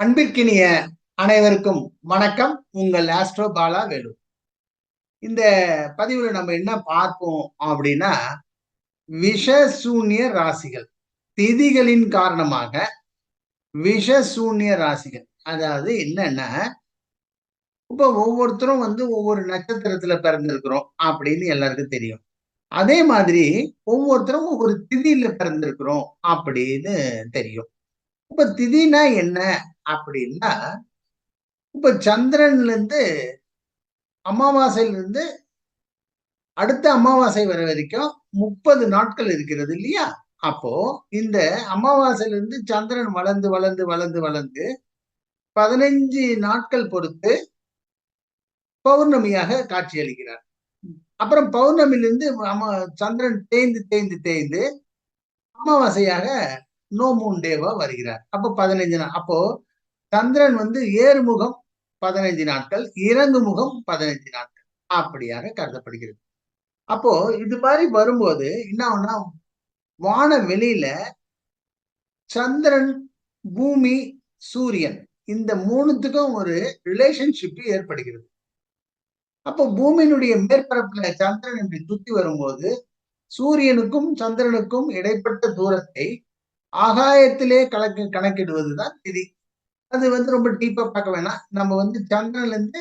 அன்பிற்கினிய அனைவருக்கும் வணக்கம். உங்கள் ஆஸ்ட்ரோ பாலா வேலு. இந்த பதிவுல நம்ம என்ன பார்ப்போம் அப்படின்னா விஷசூன்ய ராசிகள். திதிகளின் காரணமாக விஷசூன்ய ராசிகள். அதாவது என்னன்னா இப்ப ஒவ்வொருத்தரும் வந்து ஒவ்வொரு நட்சத்திரத்துல பிறந்திருக்கிறோம் அப்படின்னு எல்லாருக்கும் தெரியும். அதே மாதிரி ஒவ்வொருத்தரும் ஒவ்வொரு திதியில பிறந்திருக்கிறோம் அப்படின்னு தெரியும். இப்ப திதினா என்ன அப்படின்னா இப்ப சந்திரன்ல இருந்து அமாவாசையிலிருந்து அடுத்த அமாவாசை வர வரைக்கும் முப்பது நாட்கள் இருக்கிறது இல்லையா? அப்போ இந்த அமாவாசையிலிருந்து சந்திரன் வளர்ந்து வளர்ந்து வளர்ந்து வளர்ந்து பதினைஞ்சு நாட்கள் பொறுத்து பௌர்ணமியாக காட்சி அளிக்கிறார் அப்புறம் பௌர்ணமியிலிருந்து அமா சந்திரன் தேய்ந்து தேய்ந்து தேய்ந்து அமாவாசையாக நோ மூன் டேவா வருகிறார். அப்போ பதினைஞ்சு நாள் அப்போ சந்திரன் வந்து ஏறுமுகம் பதினைஞ்சு நாட்கள் இறங்கு முகம் பதினைஞ்சு நாட்கள். அப்படியாக கருதப்படுகிறது. அப்போ இது மாதிரி வரும்போது என்ன வான வெளியில சந்திரன் பூமி சூரியன் இந்த மூணுத்துக்கும் ஒரு ரிலேஷன்ஷிப் ஏற்படுகிறது. அப்போ பூமியினுடைய மேற்பரப்புல சந்திரன் இப்படி சுத்தி வரும்போது சூரியனுக்கும் சந்திரனுக்கும் இடைப்பட்ட தூரத்தை ஆகாயத்திலே கணக்கு கணக்கிடுவதுதான் திதி அது வந்து ரொம்ப டீப்பா பார்க்க வேணாம். நம்ம வந்து சந்திரன்ல இருந்து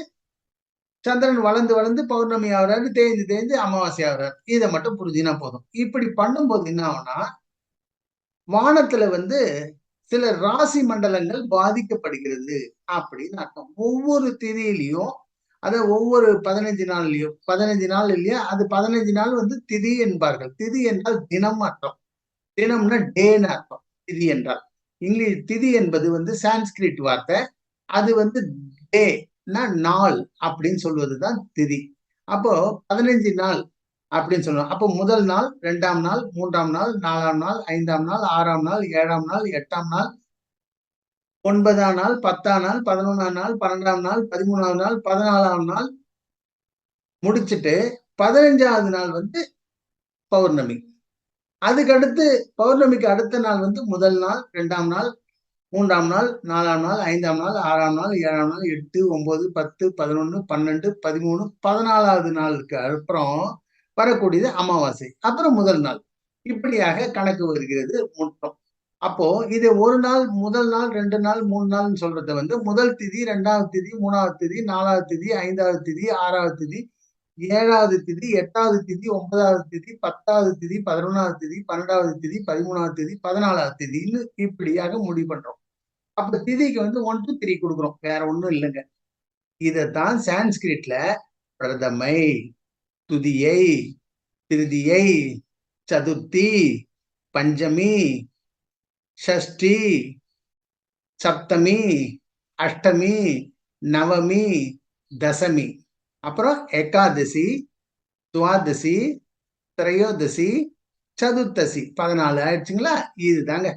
சந்திரன் வளர்ந்து வளர்ந்து பௌர்ணமி ஆகுறாரு தேய்ந்து தேய்ந்து அமாவாசை ஆகுறாரு. இதை மட்டும் புரிஞ்சுனா போதும். இப்படி பண்ணும்போது என்ன ஆகும்னா வானத்துல வந்து சில ராசி மண்டலங்கள் பாதிக்கப்படுகிறது அப்படின்னு அர்த்தம். ஒவ்வொரு திதியிலையும் அத ஒவ்வொரு பதினஞ்சு நாள்லயோ பதினஞ்சு நாள் இல்லையா அது பதினஞ்சு நாள் வந்து திதி என்பார்கள். திதி என்றால் தினம் அர்த்தம். தினம்னா டேன்னு அர்த்தம். திதி என்றால். இங்கிலீஷ் திதி என்பது வந்து சான்ஸ்கிரிட் வார்த்தை. அது வந்து டே நாள் அப்படின்னு சொல்வது தான் திதி. அப்போ பதினைஞ்சு நாள் அப்படின்னு சொல்லுவோம். அப்போ முதல் நாள் ரெண்டாம் நாள் மூன்றாம் நாள் நாலாம் நாள் ஐந்தாம் நாள் ஆறாம் நாள் ஏழாம் நாள் எட்டாம் நாள் ஒன்பதாம் நாள் பத்தாம் நாள் பதினொன்றாம் நாள் பன்னெண்டாம் நாள் பதிமூணாம் நாள் பதினாலாம் நாள் முடிச்சுட்டு பதினஞ்சாவது நாள் வந்து பௌர்ணமி. அதுக்கடுத்து பௌர்ணமிக்கு அடுத்த நாள் வந்து முதல் நாள் ரெண்டாம் நாள் மூன்றாம் நாள் நாலாம் நாள் ஐந்தாம் நாள் ஆறாம் நாள் ஏழாம் நாள் எட்டு ஒன்பது பத்து பதினொன்று பன்னெண்டு பதிமூணு பதினாலாவது நாளுக்கு அப்புறம் வரக்கூடியது அமாவாசை. அப்புறம் முதல் நாள். இப்படியாக கணக்கு வருகிறது முற்றம். அப்போ இது ஒரு நாள் முதல் நாள் ரெண்டு நாள் மூணு நாள்னு சொல்றத வந்து முதல் திதி ரெண்டாவது திதி மூணாவது திதி நாலாவது திதி ஐந்தாவது திதி ஆறாவது திதி ஏழாவது திதி எட்டாவது திதி ஒன்பதாவது திதி பத்தாவது திதி பதினொன்னாவது திதி பன்னெண்டாவது திதி பதிமூணாவது திதி பதினாலாவது திதின்னு இப்படியாக முடிவு பண்றோம். அப்ப திதிக்கு வந்து ஒன் டூ த்ரீ கொடுக்குறோம். வேற ஒண்ணும் இல்லைங்க. இதைத்தான் சான்ஸ்கிரிட்ல பிரதமை துதியை திருதியை சதுர்த்தி பஞ்சமி ஷஷ்டி சப்தமி அஷ்டமி நவமி தசமி. அப்புறம் ஏகாதசி துவாதசி திரையோதசி சதுர்த்தசி. பதினாலு ஆயிடுச்சுங்களா? இதுதாங்க.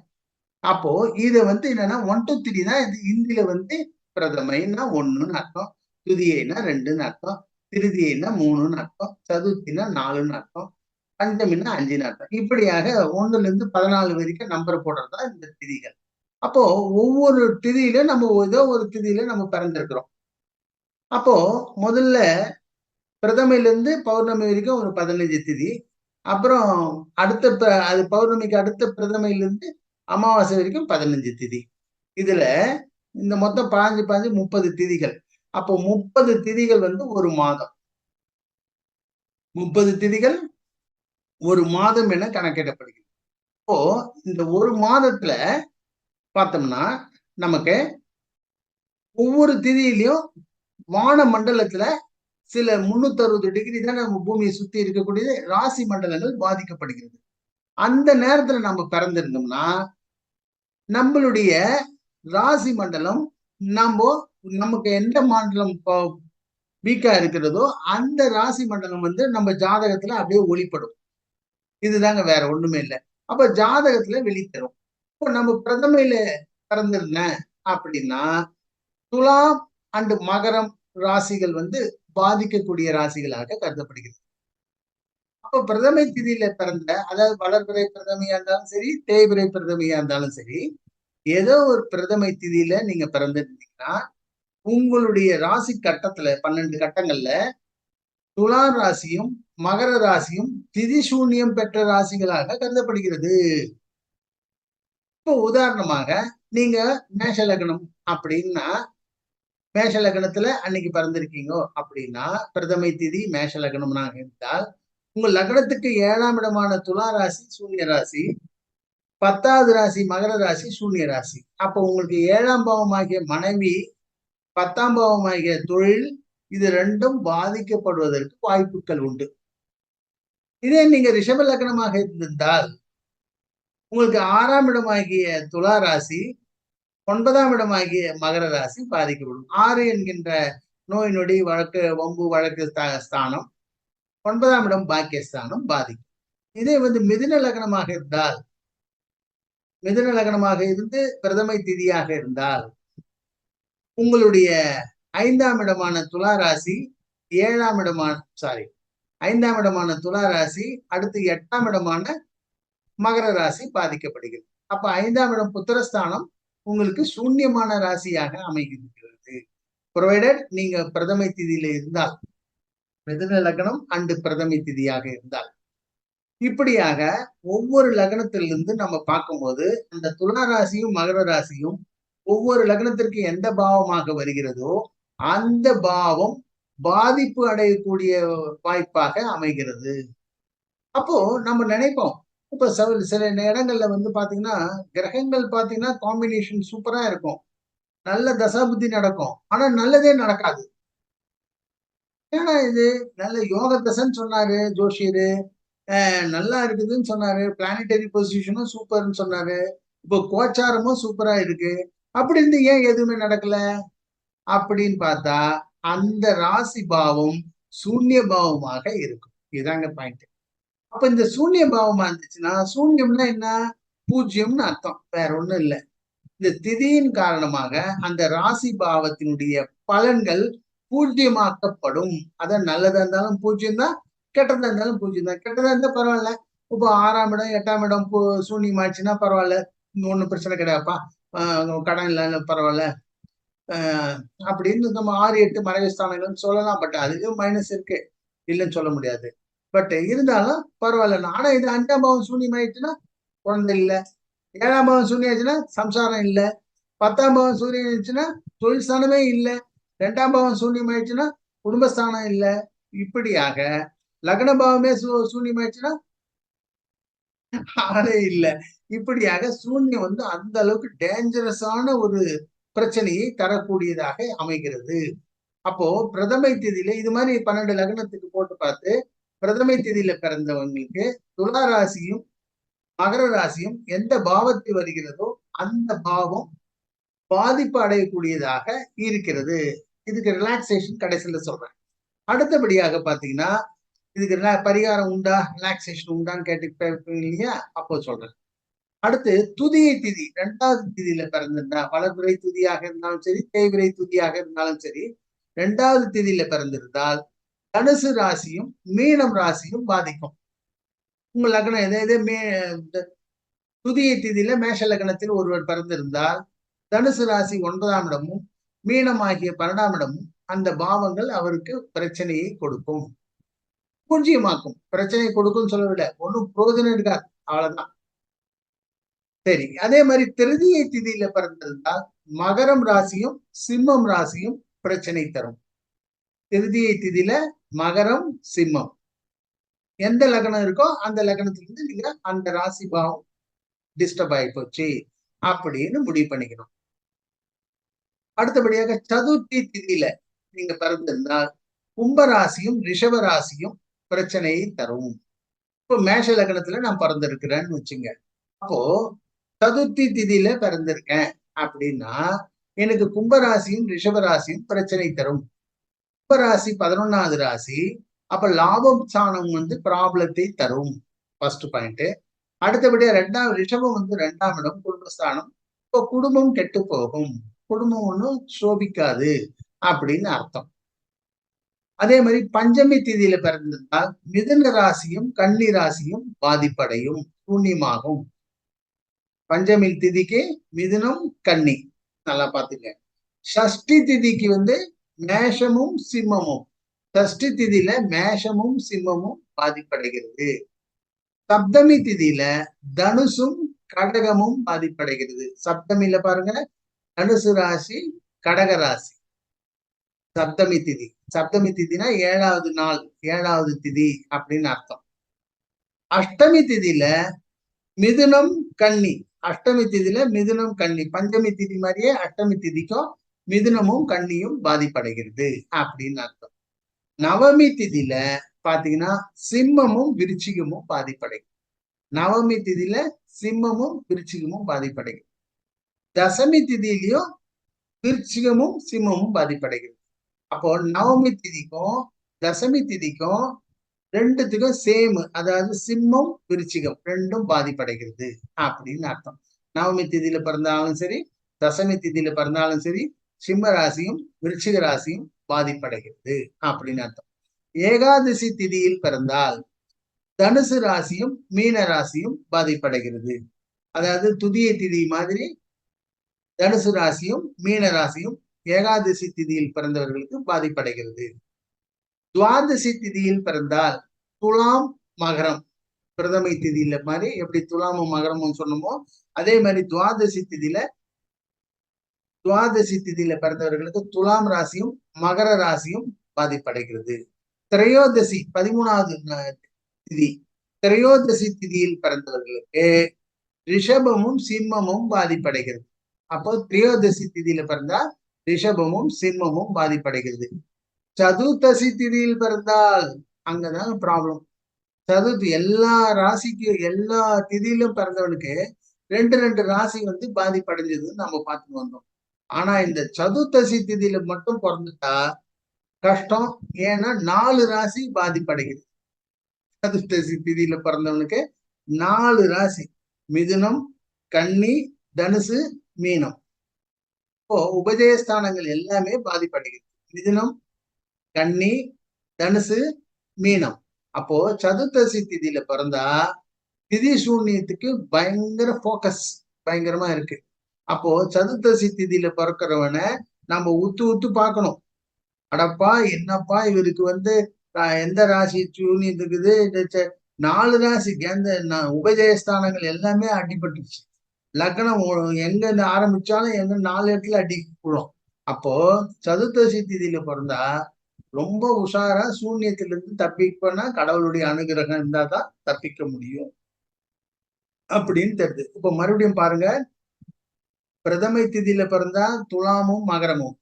அப்போ இது வந்து என்னன்னா ஒன் டூ த்ரீ தான் இது இந்தியில வந்து பிரதமைன்னா ஒண்ணுன்னு அர்த்தம். துதியைனா ரெண்டுன்னு அர்த்தம். திருதியைனா மூணுன்னு அர்த்தம். சதுர்த்தினா நாலுன்னு அர்த்தம். பஞ்சமின்னா அஞ்சுன்னு அர்த்தம். இப்படியாக ஒண்ணுல இருந்து பதினாலு வரைக்கும் நம்பர் போடுறதா இந்த திதிகள். அப்போ ஒவ்வொரு திதியில நம்ம ஏதோ ஒரு திதியில நம்ம பிறந்திருக்கிறோம். அப்போ முதல்ல பிரதமையில இருந்து பௌர்ணமி வரைக்கும் ஒரு பதினஞ்சு திதி. அப்புறம் அடுத்த அது பௌர்ணமிக்கு அடுத்த பிரதமையிலிருந்து அமாவாசை வரைக்கும் பதினஞ்சு திதி. இதுல இந்த மொத்தம் பாஞ்சு பாஞ்சு முப்பது திதிகள். அப்போ முப்பது திதிகள் வந்து ஒரு மாதம். முப்பது திதிகள் ஒரு மாதம் என கணக்கிடப்படுகிறது. இப்போ இந்த ஒரு மாதத்துல பார்த்தோம்னா நமக்கு ஒவ்வொரு திதியிலையும் வான மண்டலத்துல சில முன்னூத்தி அறுபது டிகிரி தான் நம்ம பூமியை சுத்தி இருக்கக்கூடியது? ராசி மண்டலங்கள் பாதிக்கப்படுகிறது. அந்த நேரத்துல நம்ம பிறந்திருந்தோம்னா நம்மளுடைய ராசி மண்டலம் நம்ம நமக்கு எந்த மண்டலம் வீக்கா இருக்கிறதோ அந்த ராசி மண்டலம் வந்து நம்ம ஜாதகத்துல அப்படியே ஒளிப்படும். இதுதாங்க வேற ஒண்ணுமே இல்லை. அப்ப ஜாதகத்துல வெளித்தரும் இப்போ நம்ம பிரதமையில பிறந்திருந்தேன் அப்படின்னா துலாம் அண்டு மகரம் ராசிகள் வந்து பாதிக்கக்கூடிய ராசிகளாக கருதப்படுகிறது. அப்போ பிரதமை திதியில பிறந்த அதாவது வளர்பிறை பிரதமையா இருந்தாலும் சரி தேய்பிறை பிரதமையா இருந்தாலும் சரி ஏதோ ஒரு பிரதமை திதியில நீங்க பிறந்திருந்தீங்கன்னா உங்களுடைய ராசி கட்டத்துல பன்னெண்டு கட்டங்கள்ல துலா ராசியும் மகர ராசியும் திதி சூன்யம் பெற்ற ராசிகளாக கருதப்படுகிறது. இப்போ உதாரணமாக நீங்க மேஷ லக்னம் அப்படின்னா மேஷ லக்னத்துல அன்னைக்கு பிறந்திருக்கீங்க அப்படின்னா பிரதமை திதி மேஷ லக்னம்னாக இருந்தால் உங்க லக்னத்துக்கு ஏழாம் இடமான துலா ராசி சூன்ய ராசி பத்தாவது ராசி மகர ராசி சூன்ய ராசி. அப்போ உங்களுக்கு ஏழாம் பாவமாகிய மனைவி பத்தாம் பாவமாகிய தொழில் இது ரெண்டும் பாதிக்கப்படுவதற்கு வாய்ப்புகள் உண்டு. இதே நீங்க ரிஷப லக்னமாக இருந்திருந்தால் உங்களுக்கு ஆறாம் இடமாகிய துலா ராசி ஒன்பதாம் இடமாகிய மகர ராசி பாதிக்கப்படும். ஆறு என்கின்ற நோய் நொடி வழக்கு வம்பு வழக்கு ஸ்தானம் ஒன்பதாம் இடம் பாக்கியஸ்தானம் பாதிக்கும். இதே வந்து மிதுன லக்னமாக இருந்தால் மிதுன லக்னமாக இருந்து பிரதமை திதியாக இருந்தால் உங்களுடைய ஐந்தாம் இடமான துலா ராசி ஏழாம் இடமான சாரி ஐந்தாம் இடமான துலா ராசி அடுத்து எட்டாம் இடமான மகர ராசி பாதிக்கப்படுகிறது. அப்ப ஐந்தாம் இடம் புத்திரஸ்தானம் உங்களுக்கு சூன்யமான ராசியாக அமைகிறது ப்ரொவைடட் நீங்க பிரதமை திதியில இருந்தால் மிதுன லக்னம் அண்டு பிரதமை திதியாக இருந்தால். இப்படியாக ஒவ்வொரு லக்னத்திலிருந்து நம்ம பார்க்கும்போது அந்த துலா ராசியும் மகர ராசியும் ஒவ்வொரு லக்னத்திற்கு எந்த பாவமாக வருகிறதோ அந்த பாவம் பாதிப்பு அடையக்கூடிய வாய்ப்பாக அமைகிறது. அப்போ நம்ம நினைப்போம் இப்ப சில இடங்கள்ல வந்து பாத்தீங்கன்னா கிரகங்கள் பாத்தீங்கன்னா காம்பினேஷன் சூப்பரா இருக்கும். நல்ல தசாபுத்தி நடக்கும். ஆனா நல்லதே நடக்காது. ஏன்னா இது நல்ல யோக தசைன்னு சொன்னாரு ஜோஷியரு. நல்லா இருக்குதுன்னு சொன்னாரு. பிளானிட்டரி பொசிஷனும் சூப்பர்னு சொன்னாரு. இப்போ கோச்சாரமும் சூப்பரா இருக்கு. அப்படி இருந்து ஏன் எதுவுமே நடக்கல? அப்படின்னு பார்த்தா அந்த ராசி பாவம் சூன்ய பாவமாக இருக்கும். இதாங்க பாயிண்ட் அப்ப இந்த சூன்ய பாவமா இருந்துச்சுன்னா சூன்யம்னா என்ன? பூஜ்யம்னு அர்த்தம். வேற ஒண்ணும் இல்லை. இந்த திதியின் காரணமாக அந்த ராசி பாவத்தினுடைய பலன்கள் பூஜ்யமாக்கப்படும். அதான் நல்லதா இருந்தாலும் பூஜ்யம் தான் கெட்டதா இருந்தாலும் பூஜ்யம் தான் கெட்டதா இருந்தா பரவாயில்ல. இப்போ ஆறாம் இடம் எட்டாம் இடம் சூன்யம் ஆச்சுன்னா பரவாயில்ல. ஒன்றும் பிரச்சனை கிடையாதுப்பா. கடன் இல்லை பரவாயில்ல. அப்படின்னு நம்ம ஆறு எட்டு மறைவு ஸ்தானங்கள்னு சொல்லலாம். பட் அதுக்கு மைனஸ் இருக்கு. இல்லைன்னு சொல்ல முடியாது. பட் இருந்தாலும் பரவாயில்ல. ஆனா இது அஞ்சாம் பாவம் சூன்யம் ஆயிடுச்சுன்னா குழந்தை இல்லை. ஏழாம் பாவம் சூன்யம் ஆயிடுச்சுன்னா சம்சாரம் இல்லை. பத்தாம் பாவம் சூரியன் ஆயிடுச்சுன்னா தொழில்ஸ்தானமே இல்லை. ரெண்டாம் பாவம் சூன்யம் ஆயிடுச்சுன்னா குடும்பஸ்தானம் இல்லை. இப்படியாக லக்ன பாவமே சூன்யம் ஆயிடுச்சுன்னா ஆளே இல்லை. இப்படியாக சூன்யம் வந்து அந்த அளவுக்கு டேஞ்சரஸான ஒரு பிரச்சனையை தரக்கூடியதாக அமைகிறது. அப்போ பிரதமை தேதியில இது மாதிரி பன்னெண்டு லக்னத்துக்கு போட்டு பார்த்து பிரதமை திதியில பிறந்தவங்களுக்கு துலா ராசியும் மகர ராசியும் எந்த பாவத்தில் வருகிறதோ அந்த பாவம் பாதிப்பு அடையக்கூடியதாக இருக்கிறது. இதுக்கு ரிலாக்ஸேஷன் கடைசியில சொல்றேன். அடுத்தபடியாக பாத்தீங்கன்னா இதுக்கு பரிகாரம் உண்டா? ரிலாக்ஸேஷன் உண்டான்னு கேட்டு இல்லையா? அப்போ சொல்றேன். அடுத்து துதியை திதி ரெண்டாவது திதியில பிறந்திருந்தா வளர்பிறை துதியாக இருந்தாலும் சரி தேய்விரை துதியாக இருந்தாலும் சரி ரெண்டாவது திதியில பிறந்திருந்தால் தனுசு ராசியும் மீனம் ராசியும் பாதிக்கும். உங்க லக்னம் எதை? எதே மே புதிய திதியில மேஷ லக்னத்தில் ஒருவர் பிறந்திருந்தால் தனுசு ராசி ஒன்பதாம் இடமும் மீனம் ஆகிய பன்னெண்டாம் இடமும் அந்த பாவங்கள் அவருக்கு பிரச்சனையை கொடுக்கும். பூஜ்ஜியமாக்கும் பிரச்சனை கொடுக்கும் சொல்லவில்லை. ஒன்றும் புரோஜனம் இருக்காது. அவ்வளவுதான். சரி. அதே மாதிரி திருதியை திதியில பிறந்திருந்தால் மகரம் ராசியும் சிம்மம் ராசியும் பிரச்சனை தரும். திருதியை திதியில மகரம் சிம்மம். எந்த லக்னம் இருக்கோ அந்த லக்னத்திலிருந்து நீங்க அந்த ராசி பாவம் டிஸ்டர்ப் ஆகி போச்சு அப்படின்னு முடிவு பண்ணிக்கணும். அடுத்தபடியாக சதுர்த்தி திதியில நீங்க பிறந்திருந்தால் கும்பராசியும் ரிஷப ராசியும் பிரச்சனையை தரும். இப்போ மேஷ லக்னத்துல நான் பிறந்திருக்கிறேன்னு வச்சுங்க. அப்போ சதுர்த்தி திதியில பிறந்திருக்கேன் அப்படின்னா எனக்கு கும்பராசியும் ரிஷபராசியும் பிரச்சனை தரும். கும்பராசி பதினொன்னாவது ராசி. அப்ப லாபம் ஸ்தானம் வந்து ப்ராப்ளத்தை தரும். ஃபர்ஸ்ட் பாயிண்ட் அடுத்தபடியா ரெண்டாம் ரிஷபம் வந்து ரெண்டாம் இடம் குடும்பஸ்தானம். இப்போ குடும்பம் கெட்டு போகும். குடும்பம் ஒன்றும் சோபிக்காது அப்படின்னு அர்த்தம். அதே மாதிரி பஞ்சமி திதியில பிறந்திருந்தால் மிதுன ராசியும் கன்னி ராசியும் பாதிப்படையும் சூன்யமாகும். பஞ்சமி திதிக்கு மிதுனம் கன்னி. நல்லா பாத்துங்க சஷ்டி திதிக்கு வந்து மேஷமும் சிம்மமும். சஷ்டி திதியில மேஷமும் சிம்மமும் பாதிப்படைகிறது. சப்தமி திதியில தனுசும் கடகமும் பாதிப்படைகிறது. சப்தமில பாருங்க தனுசு ராசி கடக ராசி. சப்தமி திதி. சப்தமி திதினா ஏழாவது நாள் ஏழாவது திதி அப்படின்னு அர்த்தம். அஷ்டமி திதியில மிதுனம் கன்னி. அஷ்டமி திதியில மிதுனம் கன்னி. பஞ்சமி திதி மாதிரியே அஷ்டமி திதிக்கும் மிதுனமும் கண்ணியும் பாதிப்படைகிறது அப்படின்னு அர்த்தம். நவமி திதியில பாத்தீங்கன்னா சிம்மமும் விருச்சிகமும் பாதிப்படைகிறது நவமி திதியில சிம்மமும் விருச்சிகமும் பாதிப்படைகிறது தசமி திதியிலையும் விருச்சிகமும் சிம்மமும் பாதிப்படைகிறது. அப்போ நவமி திதிக்கும் தசமி திதிக்கும் ரெண்டுத்துக்கும் சேம் அதாவது சிம்மம் விருச்சிகம் ரெண்டும் பாதிப்படைகிறது அப்படின்னு அர்த்தம். நவமி திதியில பிறந்தாலும் சரி தசமி திதியில பிறந்தாலும் சரி சிம்ம ராசியும் விருச்சிக ராசியும் பாதிப்படைகிறது அப்படின்னு அர்த்தம். ஏகாதசி திதியில் பிறந்தால் தனுசு ராசியும் மீன ராசியும் பாதிப்படைகிறது. அதாவது துதிய திதி மாதிரி தனுசு ராசியும் மீன ராசியும் ஏகாதசி திதியில் பிறந்தவர்களுக்கு பாதிப்படைகிறது. துவாதசி திதியில் பிறந்தால் துலாம் மகரம் பிரதமை திதியில மாதிரி எப்படி துலாமும் மகரமும் சொன்னமோ அதே மாதிரி துவாதசி திதியில துவாதசி திதியில பிறந்தவர்களுக்கு துலாம் ராசியும் மகர ராசியும் பாதிப்படைகிறது. திரையோதசி பதிமூணாவது திதி. திரையோதசி திதியில் பிறந்தவர்களுக்கு ரிஷபமும் சிம்மமும் பாதிப்படைகிறது. அப்போ திரையோதசி திதியில பிறந்தா ரிஷபமும் சிம்மமும் பாதிப்படைகிறது. சதுர்த்தசி திதியில் பிறந்தால் அங்கதான் ப்ராப்ளம் சதுர்த்தி எல்லா ராசிக்கும் எல்லா திதியிலும் பிறந்தவனுக்கு ரெண்டு ரெண்டு ராசி வந்து பாதிப்படைஞ்சதுன்னு நம்ம பார்த்துட்டு வந்தோம். ஆனா இந்த சதுர்த்தசி திதியில மட்டும் பிறந்துட்டா கஷ்டம். ஏன்னா நாலு ராசி பாதிப்படைகிறது சதுர்த்தசி திதியில பிறந்தவனுக்கு நாலு ராசி. மிதுனம் கன்னி தனுசு மீனம். இப்போ உபஜயஸ்தானங்கள் எல்லாமே பாதிப்படைகிறது மிதுனம் கன்னி தனுசு மீனம். அப்போ சதுர்த்தசி திதியில பிறந்தா திதி சூன்யத்துக்கு பயங்கர போக்கஸ் பயங்கரமா இருக்கு. அப்போ சதுர்த்தசி திதியில பிறக்கிறவனை நம்ம உத்து உத்து பார்க்கணும். அடப்பா என்னப்பா இவருக்கு வந்து எந்த ராசி சூன்யத்துக்குது நாலு ராசி எந்த உபஜயஸ்தானங்கள் எல்லாமே அடிபட்டுச்சு லக்னம் எங்க ஆரம்பிச்சாலும் எங்க நாலு இடத்துல அடி விழும் அப்போ சதுர்த்தசி திதியில பிறந்தா ரொம்ப உஷாரா சூன்யத்திலிருந்து தப்பிப்பனா கடவுளுடைய அனுகிரகம் இருந்தாதான் தப்பிக்க முடியும். அப்படின்னு தெரியுது. இப்ப மறுபடியும் பாருங்க பிரதமை திதியில பிறந்தா துலாமும் மகரமும்.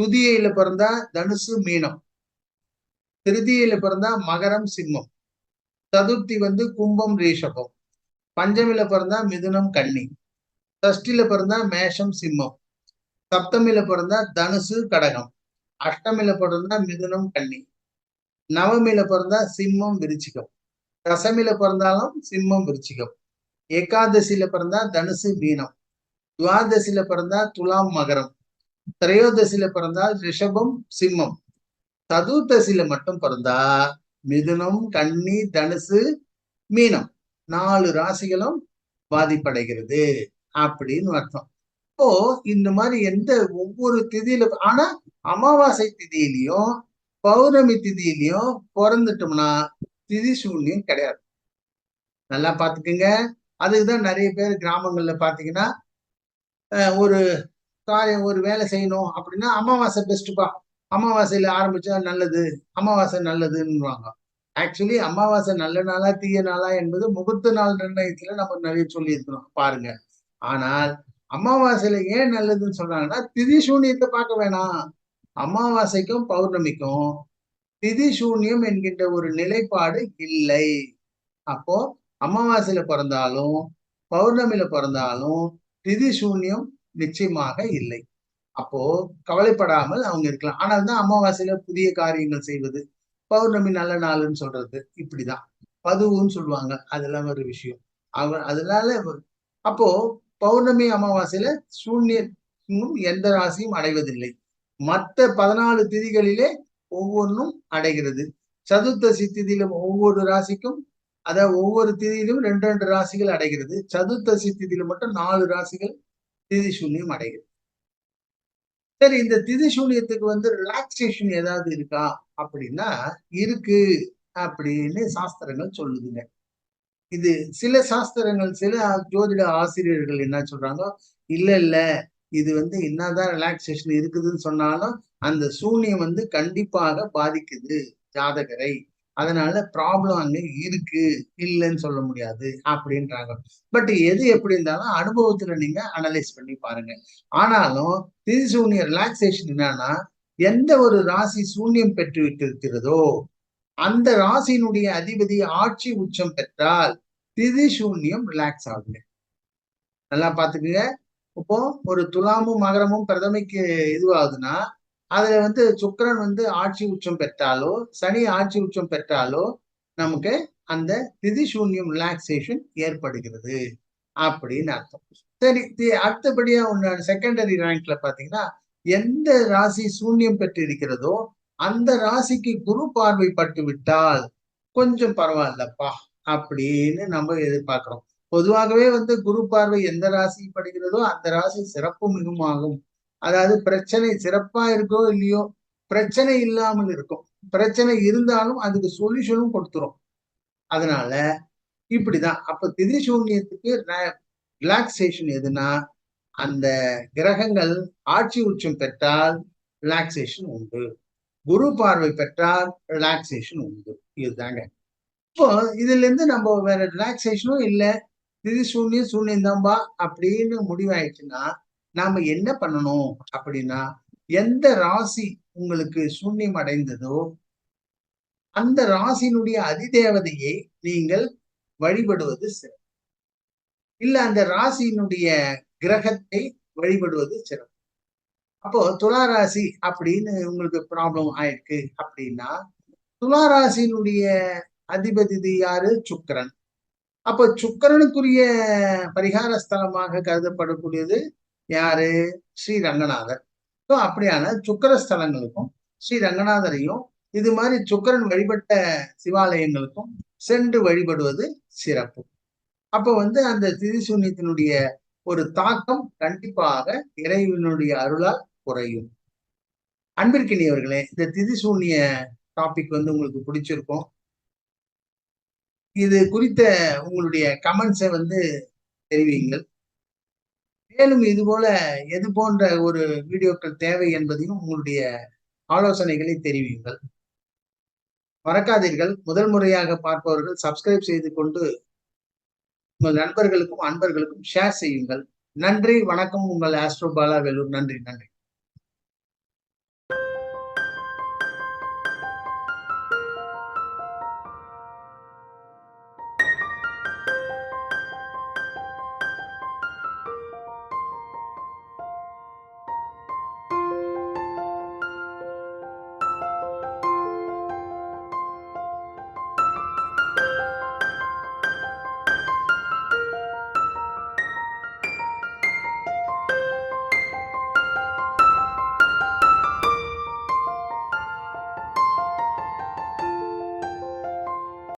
துதியில பிறந்தா தனுசு மீனம். திருதியில பிறந்தா மகரம் சிம்மம். சதுர்த்தி வந்து கும்பம் ரீஷபம். பஞ்சமில பிறந்தா மிதுனம் கன்னி. சஷ்டில பிறந்தா மேஷம் சிம்மம். சப்தமில பிறந்தா தனுசு கடகம். அஷ்டமில பிறந்தா மிதுனம் கன்னி. நவமில பிறந்தா சிம்மம் விருச்சிகம். தசமில பிறந்தாலும் சிம்மம் விருச்சிகம். ஏகாதசியில பிறந்தா தனுசு மீனம். துவாதசில பிறந்தா துலாம் மகரம் திரையோதசியில பிறந்தால் ரிஷபம் சிம்மம். சதுர்த்தசில மட்டும் பிறந்தா மிதுனம் கன்னி தனுசு மீனம். நாலு ராசிகளும் பாதிப்படைகிறது அப்படின்னு அர்த்தம். இப்போ இந்த மாதிரி எந்த ஒவ்வொரு திதியில ஆனா அமாவாசை திதியிலையும் பௌர்ணமி திதியிலையும் பிறந்துட்டோம்னா திதி சூன்யம் கிடையாது. நல்லா பாத்துக்கோங்க அதுக்குதான் நிறைய பேர் கிராமங்கள்ல பாத்தீங்கன்னா ஒரு காரியம் ஒரு வேலை செய்யணும் அப்படின்னா அமாவாசை பெஸ்ட்டுப்பா அமாவாசையில ஆரம்பிச்சா நல்லது அமாவாசை நல்லதுன்னுவாங்க. ஆக்சுவலி அமாவாசை நல்ல நாளா தீய நாளா என்பது முகூர்த்த நாள் நிர்ணயத்துல நம்ம நிறைய சொல்லியிருக்கிறோம் பாருங்க. ஆனால் அமாவாசையில ஏன் நல்லதுன்னு சொல்றாங்கன்னா திதி சூன்யத்தை பார்க்க வேணாம். அமாவாசைக்கும் பௌர்ணமிக்கும் திதி சூன்யம் என்கின்ற ஒரு நிலைப்பாடு இல்லை. அப்போ அமாவாசையில பிறந்தாலும் பௌர்ணமியில பிறந்தாலும் திதி சூன்யம் நிச்சயமாக இல்லை. அப்போ கவலைப்படாமல் அவங்க இருக்கலாம். ஆனால் தான் அமாவாசையில புதிய காரியங்கள் செய்வது பௌர்ணமி நல்ல நாள்னு சொல்றது இப்படிதான். பதுவுன்னு சொல்லுவாங்க. அதெல்லாம் ஒரு விஷயம். அவ அதனால அப்போ பௌர்ணமி அமாவாசையில சூன்யம் எந்த ராசியும் அடைவதில்லை. மற்ற பதினாலு திதிகளிலே ஒவ்வொன்றும் அடைகிறது. சதுர்த்தசி திதியில ஒவ்வொரு ராசிக்கும் அத ஒவ்வொரு திதியிலும் ரெண்டு ரெண்டு ராசிகள் அடைகிறது. சதுர்த்தசி திதியில மட்டும் நாலு ராசிகள் திதி சூன்யம் அடைகிறது. சரி இந்த திதி சூன்யத்துக்கு வந்து ரிலாக்ஸேஷன் ஏதாவது இருக்கா? அப்படின்னா இருக்கு அப்படின்னு சாஸ்திரங்கள் சொல்லுதுங்க. இது சில சாஸ்திரங்கள் சில ஜோதிட ஆசிரியர்கள் என்ன சொல்றாங்க? இல்ல இல்ல இது வந்து என்னதான் ரிலாக்ஸேஷன் இருக்குதுன்னு சொன்னாலும் அந்த சூன்யம் வந்து கண்டிப்பாக பாதிக்குது ஜாதகரை. அதனால ப்ராப்ளம் அங்கே இருக்கு. இல்லைன்னு சொல்ல முடியாது அப்படின்றாங்க. பட் எது எப்படி இருந்தாலும் அனுபவத்துல நீங்க அனலைஸ் பண்ணி பாருங்க. ஆனாலும் திதி சூன்ய ரிலாக்ஸேஷன் என்னன்னா எந்த ஒரு ராசி சூன்யம் பெற்று விட்டிருக்கிறதோ அந்த ராசியினுடைய அதிபதி ஆட்சி உச்சம் பெற்றால் திதி சூன்யம் ரிலாக்ஸ் ஆகுங்க. நல்லா பாத்துக்குங்க. இப்போ ஒரு துலாமும் மகரமும் பிரதமைக்கு இதுவாகுதுன்னா அதுல வந்து சுக்கரன் வந்து ஆட்சி உச்சம் பெற்றாலோ சனி ஆட்சி உச்சம் பெற்றாலோ நமக்கு அந்த திதி சூன்யம் ரிலாக்ஸேஷன் ஏற்படுகிறது அப்படின்னு அர்த்தம். சரி அடுத்தபடியா ஒன்று செகண்டரி ரேங்க்ல பாத்தீங்கன்னா எந்த ராசி சூன்யம் பெற்று இருக்கிறதோ அந்த ராசிக்கு குரு பார்வை பட்டு விட்டால் கொஞ்சம் பரவாயில்லப்பா அப்படின்னு நம்ம எதிர்பார்க்கிறோம். பொதுவாகவே வந்து குரு பார்வை எந்த ராசி படுகிறதோ அந்த ராசி சிறப்பு மிகுமாகும் அதாவது பிரச்சனை சிறப்பா இருக்கோ இல்லையோ பிரச்சனை இல்லாமல் இருக்கும். பிரச்சனை இருந்தாலும் அதுக்கு சொல்யூஷனும் கொடுத்துரும். அதனால இப்படிதான். அப்ப திதி சூன்யத்துக்கு ரிலாக்ஸேஷன் எதுனா அந்த கிரகங்கள் ஆட்சி உச்சம் பெற்றால் ரிலாக்ஸேஷன் உண்டு. குரு பார்வை பெற்றால் ரிலாக்ஸேஷன் உண்டு. இதுதாங்க. இப்போ இதுல இருந்து நம்ம வேற ரிலாக்ஸேஷனும் இல்லை திதி சூன்யம் சூன்யம் தான்பா அப்படின்னு முடிவாயிடுச்சுன்னா நாம என்ன பண்ணணும் அப்படின்னா எந்த ராசி உங்களுக்கு சூன்யம் அடைந்ததோ அந்த ராசியினுடைய அதிதேவதையை நீங்கள் வழிபடுவது சிறப்பு. இல்ல அந்த ராசியினுடைய கிரகத்தை வழிபடுவது சிறப்பு. அப்போ துலா ராசி அப்படின்னு உங்களுக்கு ப்ராப்ளம் ஆயிருக்கு அப்படின்னா துலா ராசியினுடைய அதிபதி யாரு? சுக்கரன். அப்போ சுக்கரனுக்குரிய பரிகார ஸ்தலமாக கருதப்படக்கூடியது யாரு? ஸ்ரீ ரங்கநாதர் ஸோ அப்படியான சுக்கர ஸ்தலங்களுக்கும் ஸ்ரீ ரங்கநாதரையும் இது மாதிரி சுக்கரன் வழிபட்ட சிவாலயங்களுக்கும் சென்று வழிபடுவது சிறப்பு. அப்போ வந்து அந்த திரிசூன்யத்தினுடைய ஒரு தாக்கம் கண்டிப்பாக இறைவனுடைய அருளால் குறையும். அன்பிற்கினியவர்களே இந்த திதிசூன்ய டாபிக் வந்து உங்களுக்கு பிடிச்சிருக்கும். இது குறித்த உங்களுடைய கமெண்ட்ஸை வந்து தெரிவிங்கள் மேலும் இது போல எது போன்ற ஒரு வீடியோக்கள் தேவை என்பதையும் உங்களுடைய ஆலோசனைகளை தெரிவியுங்கள். மறக்காதீர்கள். முதல் முறையாக பார்ப்பவர்கள் சப்ஸ்கிரைப் செய்து கொண்டு உங்கள் நண்பர்களுக்கும் அன்பர்களுக்கும் ஷேர் செய்யுங்கள். நன்றி. வணக்கம். உங்கள் ஆஸ்ட்ரோபாலா வேலூர். நன்றி. நன்றி.